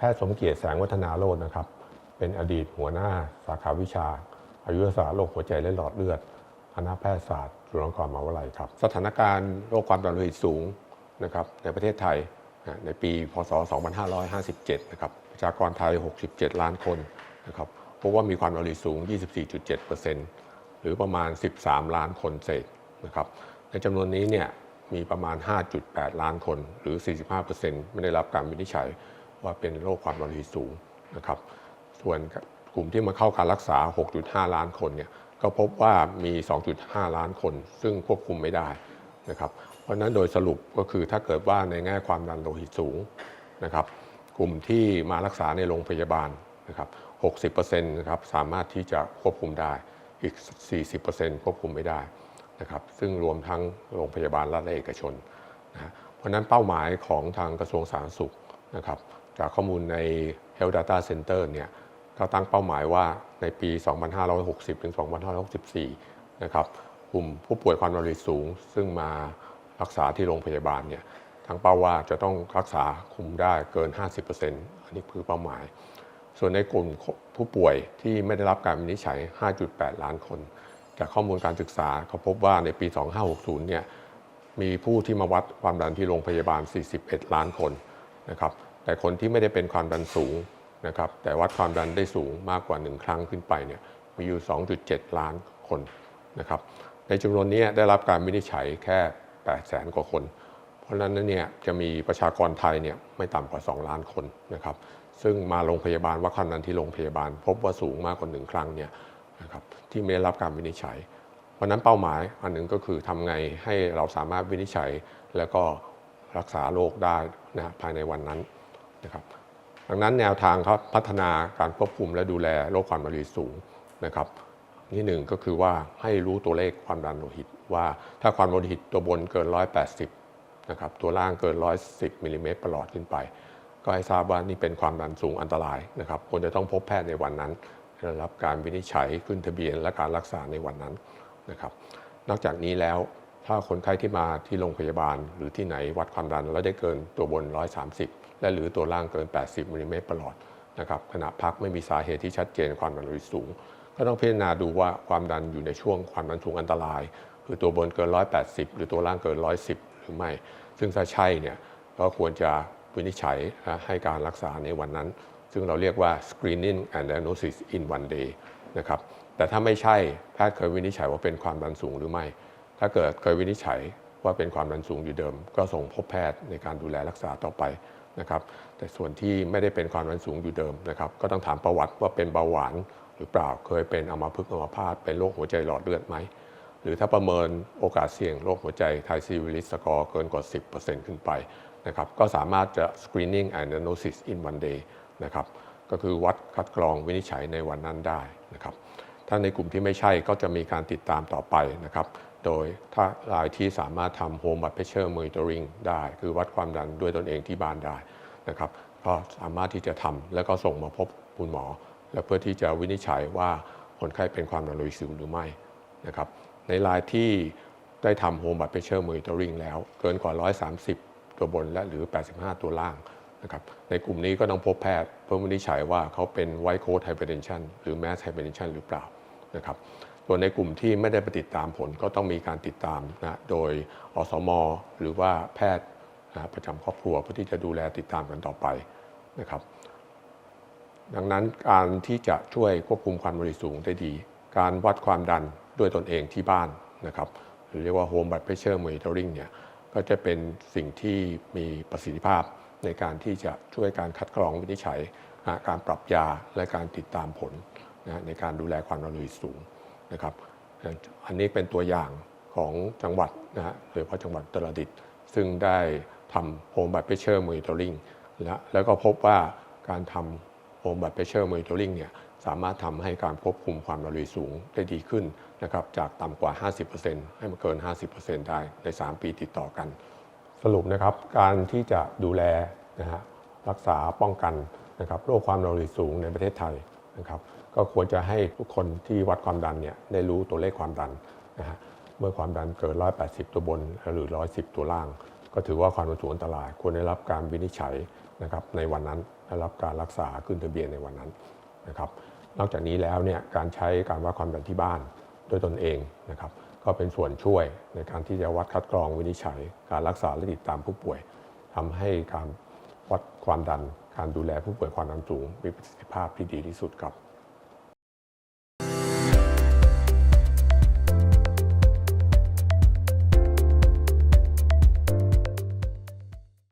แพทย์สมเกียรติแสงวัฒนาโรจน์นะครับ เป็นอดีตหัวหน้าสาขาวิชา อายุรศาสตร์โรคหัวใจและหลอดเลือดคณะแพทยศาสตร์จุฬาลงกรณ์มหาวิทยาลัยครับ สถานการณ์โรคความดันโลหิตสูงนะครับในประเทศไทยในปี พศ 2557 นะครับ ประชากรไทย 67 ล้านคนนะครับพบว่ามีความดันโลหิตสูง 24.7%หรือประมาณ 13 ล้านคนเศษนะครับ ในจำนวนนี้เนี่ยมีประมาณ 5.8 ล้านคน หรือ 45%ไม่ได้รับการวินิจฉัย ว่าเป็นโรคความดันโลหิตสูงนะครับ ส่วนกลุ่มที่มาเข้าการรักษา 6.5 ล้านคนเนี่ยก็พบว่ามี 2.5 ล้านคน ซึ่งควบคุมไม่ได้นะครับ เพราะนั้นโดยสรุปก็คือถ้าเกิดว่าในแง่ความดันโลหิตสูงนะครับ กลุ่มที่มารักษาในโรงพยาบาลนะครับ 60%นะครับสามารถที่จะควบคุมได้ อีก 40%ควบคุมไม่ได้นะครับ ซึ่งรวมทั้งโรงพยาบาลรัฐและเอกชนนะเพราะนั้นเป้าหมายของทางกระทรวงสาธารณสุขนะครับ จากข้อมูลใน Health Data Center เนี่ยก็ตั้งเป้าหมายว่าในปี 2560 ถึง 2564 นะครับกลุ่มผู้ป่วยความดันโลหิตสูง ซึ่งมารักษาที่โรงพยาบาลเนี่ยทั้งเป้าว่าจะต้องรักษาคุมได้เกิน 50%อันนี้คือเป้าหมาย ส่วนในกลุ่มผู้ป่วยที่ไม่ได้รับการวินิจฉัย 5.8 ล้านคน จากข้อมูลการศึกษาเขาพบว่าในปี 2560 เนี่ยมีผู้ที่มาวัดความดันที่โรงพยาบาล 41 ล้านคนนะครับ แต่คนที่ไม่ได้เป็นความดันสูงนะครับแต่วัดความดันได้สูงมากกว่า 1 ครั้งขึ้นไปเนี่ยมีอยู่ 2.7 ล้านคนนะครับในจำนวนนี้ได้รับการวินิจฉัยแค่ 8 แสนกว่าคน เพราะนั้นเนี่ยจะมีประชากรไทยเนี่ยไม่ต่ำกว่า 2 ล้านคนนะครับซึ่งมาโรงพยาบาลวัดความดันที่โรงพยาบาล พบว่าสูงมากกว่า1ครั้งเนี่ยนะครับที่ไม่ได้รับการวินิจฉัย เพราะนั้นเป้าหมายอันหนึ่งก็คือทำไงให้เราสามารถวินิจฉัยแล้วก็รักษาโรคได้นะภายในวันนั้น นะครับดังนั้นแนวทางครับพัฒนาการควบคุมและดูแลโรคความดันโลหิตสูงนะครับนี่หนึ่งก็คือว่าให้รู้ตัวเลขความดันโลหิต ว่าถ้าความดันโลหิตตัวบนเกิน 180นะครับตัวล่างเกิน 110มิลลิเมตรประหลอดขึ้นไป ก็ให้ทราบว่านี่เป็นความดันสูงอันตรายนะครับควรจะต้องพบแพทย์ในวันนั้นได้รับการวินิจฉัยขึ้นทะเบียนและการรักษาในวันนั้นนะครับนอกจากนี้แล้วถ้าคนไข้ที่มาที่โรงพยาบาลหรือที่ไหนวัดความดันแล้วได้เกินตัวบน 130 และหรือตัวล่างเกิน 80มิลลิเมตรประหลอดนะครับขณะพักไม่มีสาเหตุที่ชัดเจนความดันโลหิตสูง ก็ต้องพิจารณาดูว่าความดันอยู่ในช่วงความดันสูงอันตราย คือตัวบนเกิน 180 หรือตัวล่างเกิน 110 หรือไม่ ซึ่งถ้าใช่เนี่ยก็ควรจะวินิจฉัยให้การรักษาในวันนั้น ซึ่งเราเรียกว่า screening and diagnosis in one day นะครับแต่ถ้าไม่ใช่แพทย์เคยวินิจฉัยว่าเป็นความดันสูงหรือไม่ ถ้าเกิดเคยวินิจฉัยว่าเป็นความดันสูงอยู่เดิม ก็ส่งพบแพทย์ในการดูแลรักษาต่อไป นะครับแต่ส่วนที่ไม่ได้เป็นความดันสูงอยู่เดิมนะครับก็ต้องถามประวัติว่าเป็นเบาหวานหรือเปล่าเคยเป็นอัมพฤกษ์อัมพาตเป็นโรคหัวใจหลอดเลือดไหม หรือถ้าประเมินโอกาสเสี่ยงโรคหัวใจไทซีวิลิสสกอร์เกินกว่า 10%ขึ้นไปนะครับก็สามารถจะ screening and diagnosis in one day นะครับก็คือวัดคัดกรองวินิจฉัยในวันนั้นได้นะครับถ้าในกลุ่มที่ไม่ใช่ก็จะมีการติดตามต่อไปนะครับ โดยถ้ารายที่สามารถทำ home blood pressure monitoring ได้ คือวัดความดันด้วยตนเองที่บ้านได้นะครับก็สามารถที่จะทำแล้วก็ส่งมาพบคุณหมอ และเพื่อที่จะวินิจฉัยว่าคนไข้เป็นความดันโลหิตสูงหรือไม่นะครับในรายที่ได้ทำ home blood pressure monitoring แล้วเกินกว่า 130 ตัวบนและหรือ 85 ตัวล่างนะครับในกลุ่มนี้ก็ต้องพบแพทย์เพื่อวินิจฉัยว่าเขาเป็น white coat hypertension หรือ mass hypertension หรือเปล่านะครับ ส่วนในกลุ่มที่ไม่ได้ไปติดตามผลก็ต้องมีการติดตามนะโดยอสม หรือว่าแพทย์นะประจำครอบครัวเพื่อที่จะดูแลติดตามกันต่อไปนะครับ ดังนั้นการที่จะช่วยควบคุมความดันโลหิตสูงได้ดี การวัดความดันด้วยตนเองที่บ้านนะครับหรือเรียกว่า home blood pressure monitoring เนี่ยก็จะเป็นสิ่งที่มีประสิทธิภาพในการที่จะช่วยการคัดกรองวินิจฉัย การปรับยาและการติดตามผลนะในการดูแลความดันโลหิตสูง นะครับอันนี้เป็นตัวอย่างของจังหวัดนะฮะโดยเฉพาะจังหวัดตรดิตถ์ซึ่งได้ทำ home blood pressure monitoring และแล้วก็พบว่าการทำ home blood pressure monitoring เนี่ยสามารถทำให้การควบคุมความดันโลหิตสูงได้ดีขึ้นนะครับจากต่ำกว่า 50%ให้มาเกิน 50%ได้ใน 3 ปีติดต่อกัน สรุปนะครับการที่จะดูแลนะฮะรักษาป้องกันนะครับโรคความดันโลหิตสูงในประเทศไทยนะครับ ก็ควรจะให้ทุกคนที่วัดความดันเนี่ยได้รู้ตัวเลขความดันนะฮะเมื่อความดันเกิน 180 ตัวบนหรือ 110 ตัวล่าง ก็ถือว่าความดันสูงอันตราย ควรได้รับการวินิจฉัยนะครับในวันนั้นได้รับการรักษาขึ้นทะเบียนในวันนั้นนะครับนอกจากนี้แล้วเนี่ยการใช้การวัดความดันที่บ้านด้วยตนเองนะครับก็เป็นส่วนช่วยในการที่จะวัดคัดกรองวินิจฉัย การรักษาและติดตามผู้ป่วยทำให้การวัดความดัน การดูแลผู้ป่วยความดันสูงมีประสิทธิภาพที่ดีที่สุดครับ